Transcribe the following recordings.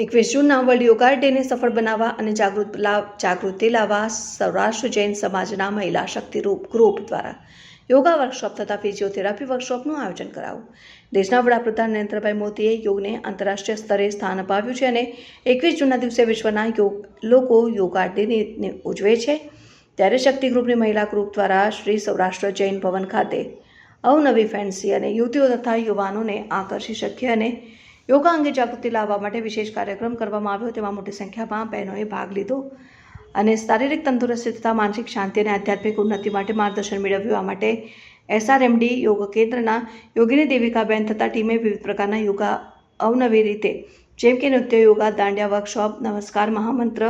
એકવીસ વર્લ્ડ યોગા ડેને સફળ બનાવવા અને જાગૃત જાગૃતિ લાવવા સૌરાષ્ટ્ર જૈન સમાજના મહિલા શક્તિરૂપ ગ્રુપ દ્વારા યોગા વર્કશોપ તથા ફિઝિયોથેરાપી વર્કશોપનું આયોજન કરાવું દેશના વડાપ્રધાન નરેન્દ્રભાઈ મોદીએ યોગને આંતરરાષ્ટ્રીય સ્તરે સ્થાન અપાવ્યું છે અને એકવીસ જૂનના દિવસે વિશ્વના યોગ, લોકો યોગા ડેને ઉજવે છે. ત્યારે શક્તિ ગ્રુપની મહિલા ગ્રુપ દ્વારા શ્રી સૌરાષ્ટ્ર જૈન ભવન ખાતે અવનવી ફેન્સી અને યુવતીઓ તથા યુવાનોને આકર્ષી શકીએ અને યોગા અંગે જાગૃતિ લાવવા માટે વિશેષ કાર્યક્રમ કરવામાં આવ્યો, તેમાં મોટી સંખ્યામાં બહેનોએ ભાગ લીધો અને શારીરિક તંદુરસ્તી તથા માનસિક શાંતિ અને આધ્યાત્મિક ઉન્નતિ માટે માર્ગદર્શન મેળવ્યું. આ માટે એસઆરએમડી યોગ કેન્દ્રના યોગિની દેવિકાબેન તથા ટીમે વિવિધ પ્રકારના યોગા અવનવી રીતે, જેમ કે નૃત્ય યોગા, દાંડિયા વર્કશોપ, નમસ્કાર મહામંત્ર,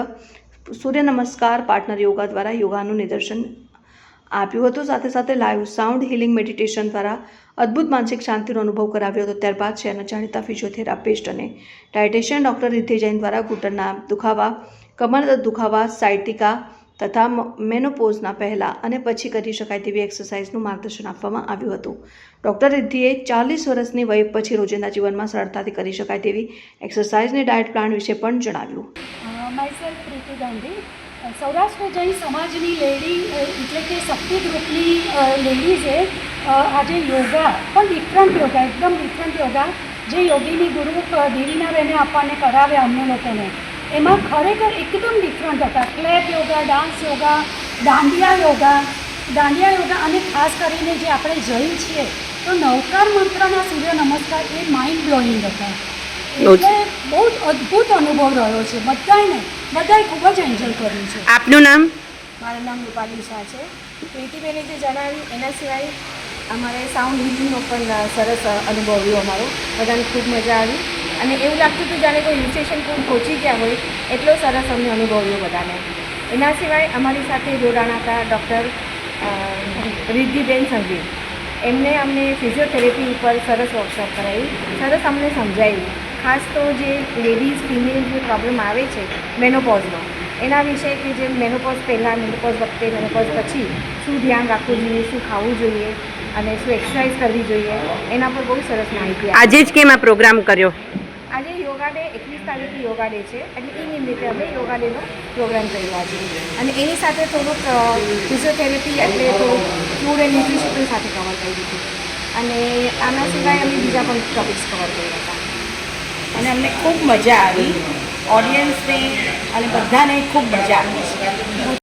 સૂર્ય નમસ્કાર, પાર્ટનર યોગા દ્વારા યોગાનું નિદર્શન આપ્યું હતું. સાથે સાથે લાઈવ સાઉન્ડ હિલિંગ મેડિટેશન દ્વારા અદ્ભુત માનસિક શાંતિનો અનુભવ કરાવ્યો હતો. ત્યારબાદ શહેરના જાણીતા ફિઝિયોથેરાપિસ્ટ અને ડાયટેશિયન ડૉક્ટર રિદ્ધિ જૈન દ્વારા ઘૂંટણના દુખાવા, કમર દુખાવા સાયટિકા તથા મેનોપોઝના પહેલાં અને પછી કરી શકાય તેવી એક્સરસાઇઝનું માર્ગદર્શન આપવામાં આવ્યું હતું. ડૉક્ટર રિદ્ધિએ ચાલીસ વર્ષની વય પછી રોજિંદા જીવનમાં સરળતાથી કરી શકાય તેવી એક્સરસાઇઝની ડાયટ પ્લાન વિશે પણ જણાવ્યું. માયસેલ્ફ પ્રીતિ ગાંધી. સૌરાષ્ટ્ર જૈન સમાજની લેડી એટલે કે શક્તિ ગ્રુપની લેડીઝે આજે યોગા પણ ડિફરન્ટ યોગા એકદમ ડિફરન્ટ યોગા જે યોગીની ગુરુ દેવીના બેને આપણને કરાવ્યા અમને લોકોને. એમાં ખરેખર એકદમ ડિફરન્ટ હતા. Clap yoga dance yoga dandiya yoga dandiya yoga અને ખાસ કરીને જે આપણે જઈ છીએ તો નવકાર મંત્રના સૂર્ય નમસ્કાર એ માઇન્ડ બ્લોઈંગ હતા એટલે બહુ જ અદ્ભુત અનુભવ રહ્યો છે. બધાને બધાએ ખૂબ જ એન્જોય કર્યું છે. આપનું નામ? મારું નામ રૂપાલી શાહ છે. પ્રીતિબેને જે જણાવ્યું એના સિવાય અમારે સાઉન્ડ હિલિંગનો પણ સરસ અનુભવ રહ્યો અમારો. બધાને ખૂબ મજા આવી. અને એવું લાગતું હતું જાણે કોઈ હિલ સ્ટેશન ખૂબ પહોંચી ગયા હોય એટલો સરસ અમને અનુભવ રહ્યો બધાને. એના સિવાય અમારી સાથે જોડાણા હતા ડૉક્ટર રિદ્ધિબેન સંઘવી. એમને અમને ફિઝિયોથેરેપી ઉપર સરસ વર્કશોપ કરાવી. સરસ અમને સમજાવ્યું. ખાસ તો જે લેડીઝ ફિમેલ જે પ્રોબ્લેમ આવે છે મેનોપોઝનો એના વિશે કે જે મેનોપોઝ પહેલાં મેનોપોઝ વખતે મેનોપોઝ પછી શું ધ્યાન રાખવું જોઈએ શું ખાવું જોઈએ અને શું એક્સરસાઇઝ કરવી જોઈએ એના પર બહુ સરસ માહિતી આજે જ કેમ આ પ્રોગ્રામ કર્યો? આજે યોગા ડે એકવીસ તારીખે યોગા ડે છે એટલે એ નિમિત્તે અમે યોગા ડેનો પ્રોગ્રામ કર્યો આજે. અને એની સાથે થોડુંક ફિઝિયોથેરેપી એટલે તો ફૂડ એન્ડ ન્યુટ્રિશન સાથે કવર કર્યું હતું. અને આના સિવાય અમે બીજા પણ ટોપિક્સ કવર કર્યા હતા. અમને ખૂબ મજા આવી. ઓડિયન્સને અને બધાને ખૂબ મજા આવી. છે હું